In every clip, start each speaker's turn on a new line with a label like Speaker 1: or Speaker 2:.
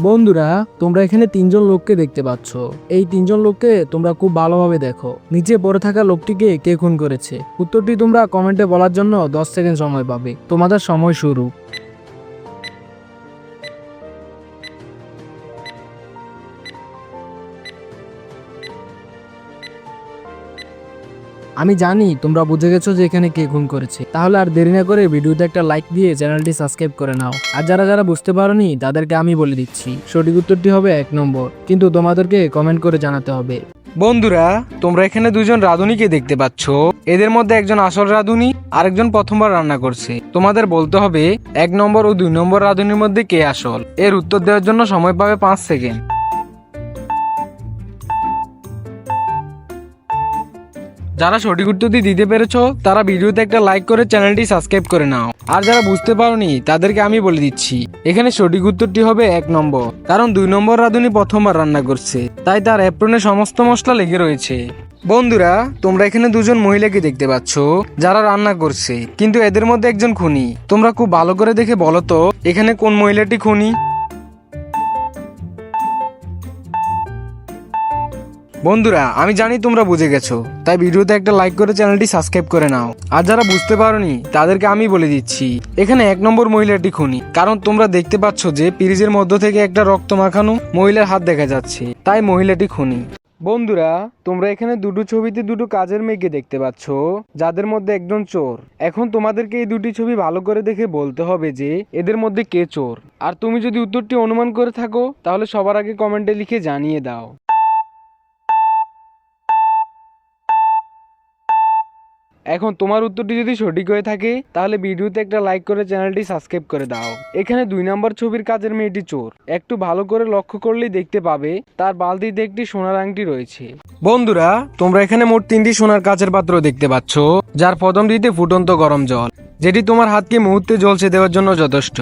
Speaker 1: বন্ধুরা, তোমরা এখানে তিনজন লোককে দেখতে পাচ্ছ। এই তিনজন লোককে তোমরা খুব ভালোভাবে দেখো। নিচে পড়ে থাকা লোকটিকে কে খুন করেছে? উত্তরটি তোমরা কমেন্টে বলার জন্য দশ সেকেন্ড সময় পাবে। তোমাদের সময় শুরু। আমি জানি তোমরা বুঝে গেছো যে এখানে কে খুন করেছে। তাহলে আর দেরি না করে ভিডিওতে একটা লাইক দিয়ে চ্যানেলটি সাবস্ক্রাইব করে নাও। আর যারা যারা বুঝতে পারোনি, তাদেরকে আমি বলে দিচ্ছি, সঠিক উত্তরটি হবে এক নম্বর। কিন্তু তোমাদেরকে কমেন্ট করে জানাতে হবে।
Speaker 2: বন্ধুরা, তোমরা এখানে দুজন রাঁধুনিকে দেখতে পাচ্ছ। এদের মধ্যে একজন আসল রাঁধুনি, আরেকজন প্রথমবার রান্না করছে। তোমাদের বলতে হবে, এক নম্বর ও দুই নম্বর রাঁধুনির মধ্যে কে আসল? এর উত্তর দেওয়ার জন্য সময় পাবে পাঁচ সেকেন্ড। যারা সঠিক উত্তরটি দিতে পেরেছ, তারা ভিডিওতে একটা লাইক করে চ্যানেলটি সাবস্ক্রাইব করে নাও। আর যারা বুঝতে পারোনি, তাদেরকে আমি বলে দিচ্ছি, এখানে সঠিক উত্তরটি হবে এক নম্বর। কারণ দুই নম্বর রাঁধুনি প্রথমবার রান্না করছে, তাই তার অ্যাপ্রনে সমস্ত মশলা লেগে রয়েছে। বন্ধুরা, তোমরা এখানে দুজন মহিলাকে দেখতে পাচ্ছ, যারা রান্না করছে, কিন্তু এদের মধ্যে একজন খুনি। তোমরা খুব ভালো করে দেখে বলো তো, এখানে কোন মহিলাটি খুনি? বন্ধুরা, আমি জানি তোমরা বুঝে গেছো, তাই ভিডিওতে একটা লাইক করে চ্যানেলটি সাবস্ক্রাইব করে নাও। আর যারা বুঝতে পারোনি, তাদেরকে আমি বলে দিচ্ছি, এখানে এক নম্বর মহিলাটি খুনি। কারণ তোমরা দেখতে পাচ্ছ যে পিরিজের মধ্য থেকে একটা রক্ত মাখানো মহিলার হাত দেখা যাচ্ছে, তাই মহিলাটি খুনি। বন্ধুরা, তোমরা এখানে দুটো ছবিতে দুটো কাজের মেয়েকে দেখতে পাচ্ছ, যাদের মধ্যে একজন চোর। এখন তোমাদেরকে এই দুটি ছবি ভালো করে দেখে বলতে হবে যে, এদের মধ্যে কে চোর। আর তুমি যদি উত্তরটি অনুমান করে থাকো, তাহলে সবার আগে কমেন্টে লিখে জানিয়ে দাও। এখন তোমার উত্তরটি যদি সঠিক হয়ে থাকে, তাহলে ভিডিওতে একটা লাইক করে চ্যানেলটি সাবস্ক্রাইব করে দাও। এখানে দুই নম্বর ছবির কাজের মেয়েটি চোর। একটু ভালো করে লক্ষ্য করলেই দেখতে পাবে, তার বালতিতে একটি সোনার আংটি রয়েছে। বন্ধুরা, তোমরা এখানে মোট তিনটি সোনার কাচের পাত্র দেখতে পাচ্ছ, যার প্রথমটিতে ফুটন্ত গরম জল, যেটি তোমার হাতকে মুহূর্তে জ্বলছে দেওয়ার জন্য যথেষ্ট।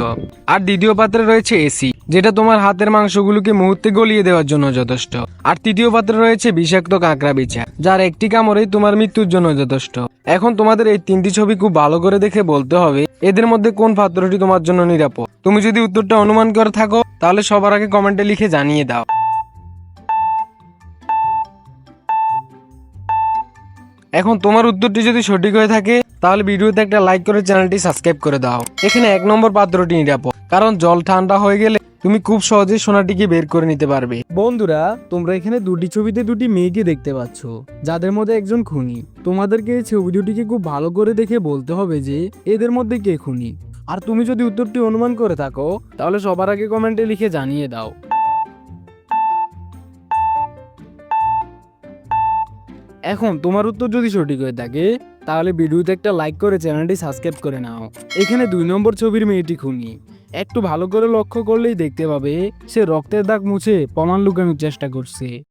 Speaker 2: আর দ্বিতীয় পাত্রে রয়েছে এসি। যেটা তোমার হাতের মাংসগুলোকে মুহূর্তে গলিয়ে দেওয়ার জন্য যথেষ্ট। আর তৃতীয় পাত্রে রয়েছে বিষাক্ত কাঁকড়া বিছা যার একটি কামড়েই তোমার মৃত্যুর জন্য যথেষ্ট। এখন তোমাদের এই তিনটি ছবি খুব ভালো করে দেখে বলতে হবে, এদের মধ্যে কোন পাত্রটি তোমার জন্য নিরাপদ। তুমি যদি উত্তরটা অনুমান করে থাকো, তাহলে সবার আগে কমেন্টে লিখে জানিয়ে দাও। এখন তোমার উত্তরটি যদি সঠিক হয়ে থাকে, তাহলে ভিডিওতে একটা লাইক করে চ্যানেলটি সাবস্ক্রাইব করে দাও। এখানে এক নম্বর পাত্রটি নিরাপদ, কারণ জল ঠান্ডা হয়ে গেলে তুমি খুব সহজে সোনাটিকে বের করে নিতে পারবে।
Speaker 1: বন্ধুরা, তোমরা এখানে দুটি ছবিতে দুটি মেয়েকে দেখতে পাচ্ছ, যাদের মধ্যে একজন খুনি। তোমাদেরকে এই ছবি দুটিকে খুব ভালো করে দেখে বলতে হবে যে, এদের মধ্যে কে খুনি। আর তুমি যদি উত্তরটি অনুমান করে থাকো, তাহলে সবার আগে কমেন্টে লিখে জানিয়ে দাও। এখন, তোমার উত্তর যদি সঠিক হয়ে থাকে, তাহলে ভিডিওতে একটা লাইক করে চ্যানেলটি সাবস্ক্রাইব করে নাও। এখানে দুই নম্বর ছবির মেয়েটি খুনি। একটু ভালো করে লক্ষ্য করলেই দেখতে পাবে, সে রক্তের দাগ মুছে প্রমাণ লুকানোর চেষ্টা করছে।